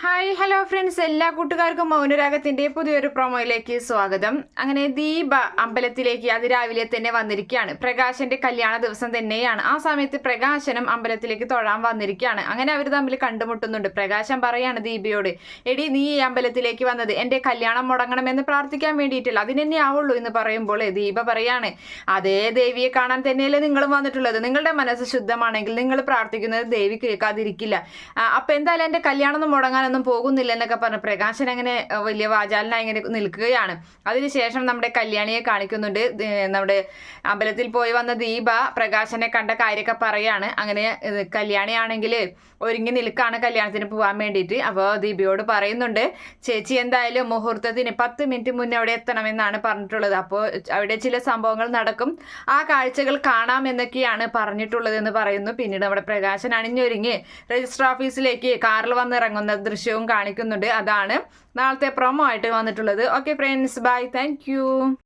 Hi hello friends എല്ലാ കൂട്ടുകാർക്കും മൗനരാഗത്തിന്റെ പുതിയൊരു പ്രൊമോയിലേക്ക് സ്വാഗതം. അങ്ങനെ ദീപ അമ്പലത്തിലേക്ക് അതിരാവിലെ തന്നെ വന്നിരിക്കുകയാണ്. പ്രകാശന്റെ കല്യാണ ദിവസം തന്നെയാണ്. ആ സമയത്ത് പ്രകാശനും അമ്പലത്തിലേക്ക് തൊഴാൻ വന്നിരിക്കുകയാണ്. അങ്ങനെ അവർ തമ്മിൽ കണ്ടുമുട്ടുന്നുണ്ട്. പ്രകാശം പറയാണ് ദീപയോട് എടി നീ ഈ അമ്പലത്തിലേക്ക് വന്നത് എന്റെ കല്യാണം മുടങ്ങണമെന്ന് പ്രാർത്ഥിക്കാൻ വേണ്ടിയിട്ടില്ല. അതിനെന്നെ ആവുള്ളൂ എന്ന് പറയുമ്പോൾ ദീപ പറയാണ് അതേ ദേവിയെ കാണാൻ തന്നെയല്ലേ നിങ്ങളും വന്നിട്ടുള്ളത്. നിങ്ങളുടെ മനസ്സ് ശുദ്ധമാണെങ്കിൽ നിങ്ങൾ പ്രാർത്ഥിക്കുന്നത് ദേവി കേൾക്കാതിരിക്കില്ല. അപ്പൊ എന്തായാലും എന്റെ കല്യാണം ഒന്നും മുടങ്ങാനൊന്നും പോകുന്നില്ല എന്നൊക്കെ പറഞ്ഞ്. പ്രകാശൻ അങ്ങനെ വലിയ വാചാലനായി ഇങ്ങനെ നിൽക്കുകയാണ്. അതിനുശേഷം നമ്മുടെ കല്യാണിയെ കാണിക്കുന്നുണ്ട്. നമ്മുടെ അമ്പലത്തിൽ പോയി വന്ന ദീപ പ്രകാശനെ കണ്ട കാര്യമൊക്കെ പറയാണ്. അങ്ങനെ കല്യാണിയാണെങ്കിൽ ഒരുങ്ങി നിൽക്കാണ് കല്യാണത്തിന് പോകാൻ വേണ്ടിയിട്ട്. അപ്പോൾ ദീപയോട് പറയുന്നുണ്ട് ചേച്ചി എന്തായാലും മുഹൂർത്തത്തിന് പത്ത് മിനിറ്റ് മുന്നേ അവിടെ എത്തണമെന്നാണ് പറഞ്ഞിട്ടുള്ളത്. അപ്പോൾ അവിടെ ചില സംഭവങ്ങൾ നടക്കും. ആ കാഴ്ചകൾ കാണാമെന്നൊക്കെയാണ് പറഞ്ഞിട്ടുള്ളത് എന്ന് പറയുന്നു. പിന്നീട് നമ്മുടെ പ്രകാശൻ അണിഞ്ഞൊരുങ്ങി. രജിസ്റ്റർ ഓഫീസിലേക്ക് കാറിൽ വന്നിറങ്ങുന്ന ദൃശ്യവും കാണിക്കുന്നുണ്ട്. അതാണ് നാളത്തെ പ്രൊമോ ആയിട്ട് വന്നിട്ടുള്ളത്. Okay friends bye thank